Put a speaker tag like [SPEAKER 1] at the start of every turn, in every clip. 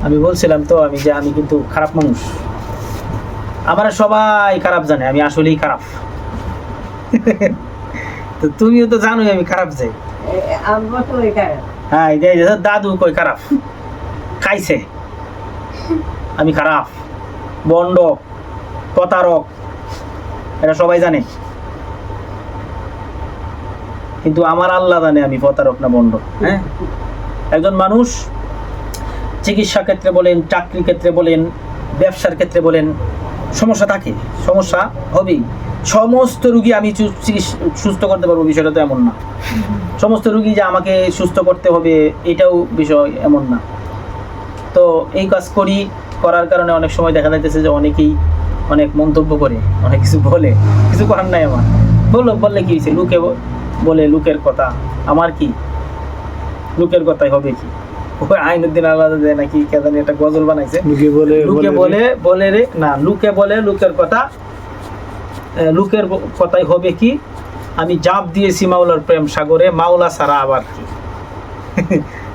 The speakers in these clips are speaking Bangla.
[SPEAKER 1] আমি বলছিলাম তো আমি যে আমি কিন্তু খারাপ মানুষ। আমার সবাই খারাপ জানে আমি আসলেই খারাপ। তো তুমিও তো জানোই আমি খারাপ যাই হ্যাঁ এই যে দাদু কই খারাপ? খাইছে। আমি খারাপ। বন্ড প্রতারক এটা সবাই জানে। কিন্তু আমার আল্লাহ জানে আমি প্রতারক না বন্ড হ্যাঁ? একজন মানুষ চিকিৎসা ক্ষেত্রে বলেন, চাকরির ক্ষেত্রে বলেন, ব্যবসার ক্ষেত্রে বলেন, সমস্যা থাকে, সমস্যা হবেই। সমস্ত রুগী আমি সুস্থ করতে পারব, বিষয়টা তো এমন না। সমস্ত রুগী যে আমাকে সুস্থ করতে হবে, এটাও বিষয় এমন না। তো এই কাজ করি, করার কারণে অনেক সময় দেখা যাইতেছে যে অনেকেই অনেক মন্তব্য করে, অনেক কিছু বলে, কিছু করার নাই আমার। বলল, বললে কি হয়েছে লুকে বলে, লুকের কথা, আমার কি? লুকের কথাই হবে কি? ওই আইনুদ্দিন আলাদা দেয় নাকি কে জানি একটা গজল বানাইছে।
[SPEAKER 2] লুকে বলে
[SPEAKER 1] লুকে বলে বলে রে। না লুকে বলে লুকের কথা। লুকের কথাই হবে কি? আমি জাপ দিয়েছি মাওলার প্রেম সাগরে মাওলা ছাড়া আবার। কি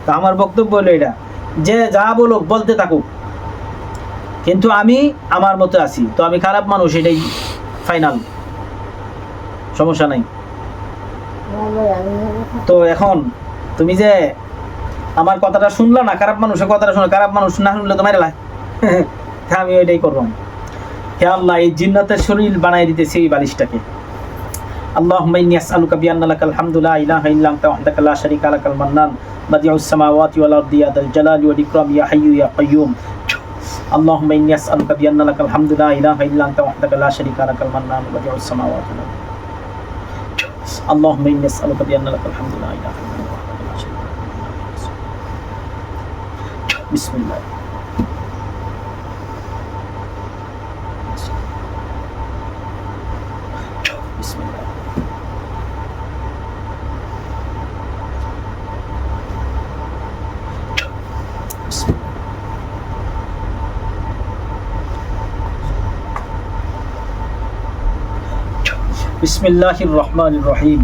[SPEAKER 1] তা আমার বক্তব্য হলো এটা। যে যা বলুক বলতে থাকুক। কিন্তু আমি আমার মতো আছি। তো আমি খারাপ মানুষ এটাই ফাইনাল সমস্যা নাই। তো এখন তুমি যে আমার কথাটা শুনলা না খারাপ মানুষের কথাটা শুনে খারাপ মানুষ না শুনলে তো মেরে লাই হ্যাঁ আমি ওইটাই করলাম হে আল্লাহ এই জিন্নাতের শরীর বানাই দিতেছি এই বালিশটাকে اللهم إني أسألك بأن لك الحمد لا إله إلا أنت وحدك لا شريك لك المنان بديع السماوات والأرض يا ذا الجلال والإكرام يا حي يا قيوم اللهم إني أسألك بأن لك الحمد لا إله إلا أنت وحدك لا شريك لك المنان بديع السماوات والأرض اللهم إني أسألك بأن لك الحمد لا إله إلا أنت بسم الله. بسم الله. بسم الله الرحمن الرحيم.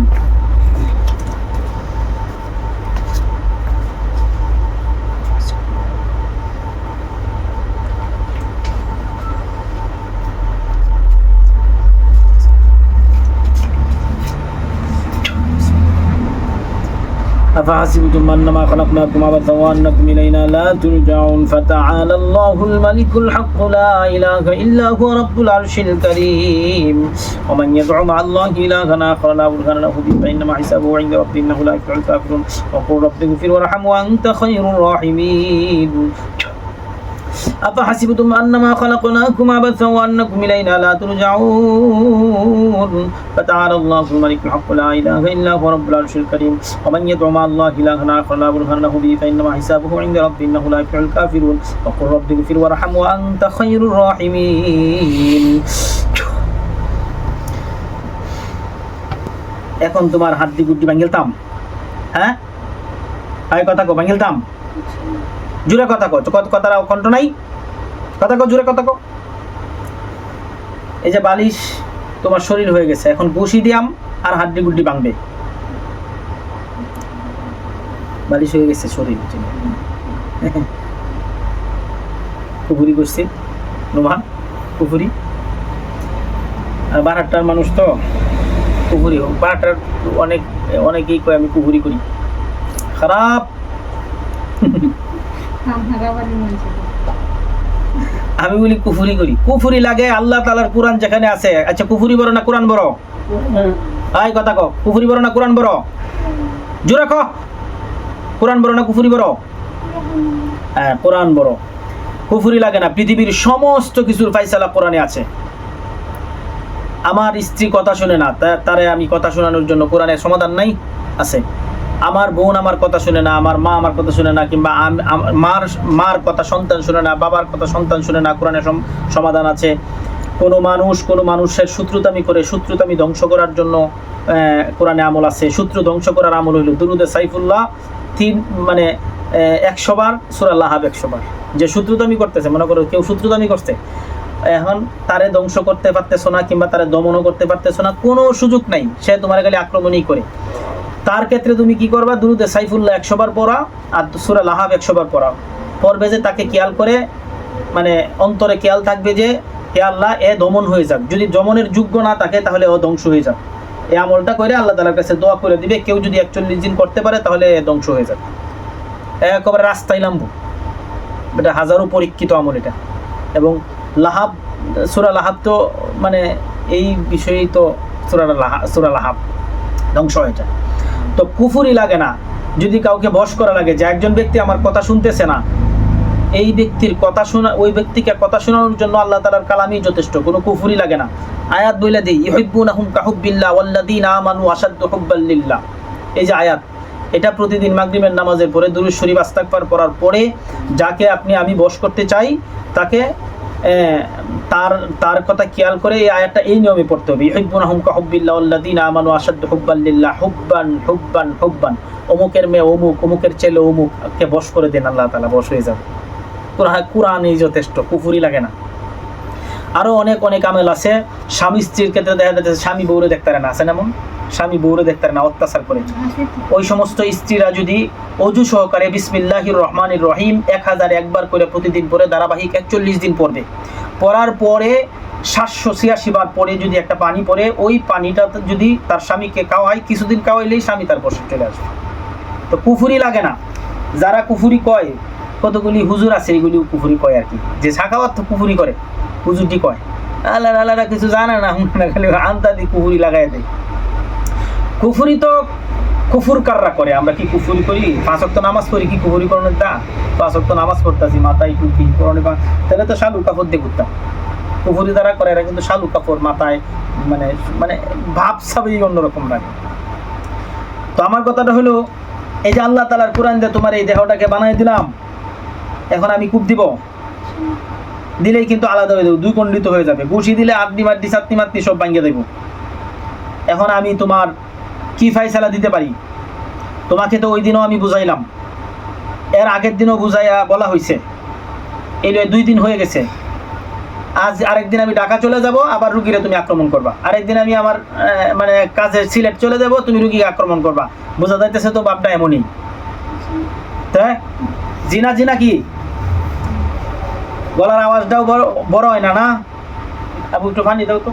[SPEAKER 1] أفحسبتم أنما خلقناكم عبثا وأنكم إلينا لا ترجعون فتعالى الله الملك الحق لا إله إلا هو رب العرش الكريم ومن يدعو مع الله إلها آخر لا برهان له به فإنما حسابه عند ربه إنه لا يفلح الكافرون وقل رب اغفر وارحم وأنت خير الراحمين أفحسبتم أنما خلقناكم عبثا وأنكم إلينا لا ترجعون فتعالى الله الملك الحق لا إله إلا هو رب العرش الكريم ومن يدعو مع الله إلها آخر لا برهان له به فإنما حسابه عند ربه إنه لا يفلح الكافرون وقل رب اغفر وارحم وأنت خير الراحمين এখন তোমার হাড্ডি গুড্ডি ভাঙিলতাম হ্যাঁ আয় কথা কো ভাঙিলতাম জুড়ে কথা কো তো কথা কণ্ঠ নাই? কথা কো জুড়ে কথা কো এই যে বালিশ তোমার শরীর হয়ে গেছে, এখন বসি দিয়াম আর হাড্ডি গুড্ডি ভাঙবে বালিশ হয়ে গেছে শরীর পুকুরি করছি নোমান পুকুরি। আর বারাটার মানুষ তো পুকুরি হোক, বারাটার অনেক, অনেকেই কয় আমি পুকুরি করি। খারাপ। আমি বলি কুফুরি করি। কুফুরি লাগে, আল্লাহ তালার কোরআন যেখানে আছে। আচ্ছা কুফুরি বড় না কোরআন বড় আয়, কথা কো কুফুরি বড় না কোরআন বড় জোরে ক কোরআন বড় না কুফুরি বড় হ্যাঁ কোরআন বড় কুফুরি লাগে না, পৃথিবীর সমস্ত কিছুর ফাইসালা কোরআনে আছে। আমার স্ত্রী কথা শুনে না তারে আমি কথা শোনানোর জন্য কোরআনের সমাধান নাই আছে। আমার বোন আমার কথা শুনে না, আমার মা আমার কথা শুনে না, কিংবা মার মার কথা সন্তান শুনে না, বাবার কথা সন্তান শুনে না কোরআনের সমাধান আছে। কোনো মানুষ, কোনো মানুষের শত্রুতামি করে, শত্রুতামি ধ্বংস করার জন্য কোরআনে আমল আছে। শত্রু ধ্বংস করার আমল হইল দুরুদে সাইফুল্লাহ, তিন মানে একশোবার সুরা লাহাব একশো যে শত্রুতামি করতেছে, মনে করো কেউ শত্রুতামি করছে, এখন তারে ধ্বংস করতে পারতেছো না, কিংবা তারে দমনও করতে পারতেছো না, কোনো সুযোগ নাই। সে তোমার খালি আক্রমণই করে। তার ক্ষেত্রে তুমি কি করবা? দুরুদে সাইফুল্লাহ একশো বার পড়া আর সুরা লাহাব একশো বার পড়াও পড়বে যে তাকে খেয়াল করে মানে অন্তরে খেয়াল থাকবে যে, হে আল্লাহ, এ দমন হয়ে যাক। যদি দমনের যোগ্য না থাকে, তাহলে ও ধ্বংস হয়ে যাক। এই আমলটা করে আল্লাহ তালার কাছে দোয়া করে দিবে, কেউ যদি একচল্লিশ দিন করতে পারে, তাহলে এ ধ্বংস হয়ে যাবে একেবারে রাস্তায় নামবো। এটা হাজারো পরীক্ষিত আমল এটা। এবং লাহাব, সুরা লাহাব তো মানে এই বিষয়েই তো সুরা লাহা, সুরা লাহাব ধ্বংস হয়ে যায়। তো কুফুরি লাগে না। যদি কাউকে বশ করা লাগে, যে একজন ব্যক্তি আমার কথা শুনতেছে না, এই ব্যক্তির কথা শোনা, ওই ব্যক্তিকে কথা শোনানোর জন্য আল্লাহ তালার কালামই যথেষ্ট, কোনো কুফুরি লাগে না। আয়াত বইলে দিই ইহিব্বুনাহুম কাহুব্বিল্লাহ ওয়াল্লাযীনা আমানু আশাদ্দু হুব্বাল্লিল্লাহ এই যে আয়াত, এটা প্রতিদিন মাগরিমের নামাজের পরে দুরুদ শরীফ আস্তাগফার পড়ার পরে, যাকে আপনি, আমি বশ করতে চাই, তাকে তার তার কথা খেয়াল করে এই আয়াতটা এই নিয়মে পড়তে হবে। ইহিবুন কাহুব্বিল্লাহ ওয়াল্লাযীনা আমানু আশাদ্দু হুব্বাল্লিল্লাহ হুব্বান হুব্বান হুব্বান। অমুকের মেয়ে অমুক, অমুকের ছেলে অমুককে বস করে দেন, আল্লাহ তালা বস হয়ে যাবে। কোরআন এই যথেষ্ট, কুফুরি লাগে না। আরও অনেক অনেক আমেল আছে। স্বামী স্ত্রীর ক্ষেত্রে দেখা যাচ্ছে স্বামী বউরে দেখতে পারে না। আছে না এমন? স্বামী বউরে দেখতে পারে না, অত্যাচার করে। ওই সমস্ত স্ত্রীরা যদি অজু সহকারে বিসমিল্লাহির রহমানির রহিম এক হাজার একবার করে প্রতিদিন পরে ধারাবাহিক একচল্লিশ দিন পড়বে। পড়ার পরে সাতশো ছিয়াশি বার পরে যদি একটা পানি পড়ে, ওই পানিটা যদি তার স্বামীকে খাওয়ায়, কিছুদিন খাওয়াইলেই স্বামী তার বসে চলে আসবে। তো কুফুরি লাগে না। যারা কুফুরি কয় কতগুলি হুজুর আছে এগুলি কুফুরি কয় আর কি? যে শাখাওয়াত তো কুফুরি করে, হুজুরটি কয়। আল্লাহ আল্লাহ কিছু জানে না খালি আন্তা দিয়ে কুফুরি লাগাই দেয়। কুফুরি তো কুফুর কাররা করে, আমরা কি কুফুরি করি? পাঁচ ওয়াক্ত নামাজ পড়ি, কি কুফুরি করানোর দা পাঁচ ওয়াক্ত নামাজ পড়তাছি, মাথায় টুপি পা- তাহলে তো শালু কাপড় দিয়ে ঘুরতাম। কুফুরি দ্বারা করে, এরা কিন্তু শালু কাপড়, মাথায় মানে মানে ভাব সাবেই অন্যরকম লাগে। তো আমার কথাটা হলো, এই যে আল্লাহ তালার কোরআন দিয়ে তোমার এই দেহটাকে বানাই দিলাম এখন আমি কূপ দিব। দিলেই কিন্তু আলাদা হয়ে যাবে দুই খণ্ডিত হয়ে যাবে। ঘুষি দিলে আড্ডি মাড্ডি সাতনি মাতনি সব ভাঙিয়ে দেবো। এখন আমি তোমার কি ফাইসালা দিতে পারি? তোমাকে তো ওই দিনও আমি বুঝাইলাম। এর আগের দিনও বুঝাইয়া বলা হয়েছে এই দুই দিন হয়ে গেছে। আজ আরেকদিন আমি ঢাকা চলে যাব, আবার রুগীরে তুমি আক্রমণ করবা। আরেকদিন আমি আমার মানে কাজে সিলেট চলে যাব, তুমি রুগীকে আক্রমণ করবা। বোঝা যাইতেছে তো বাপটা এমনই। তাই জিনা জিনা কি? গলার আওয়াজটাও বড় বড় হয় না না? আবু একটু পানি দাও তো।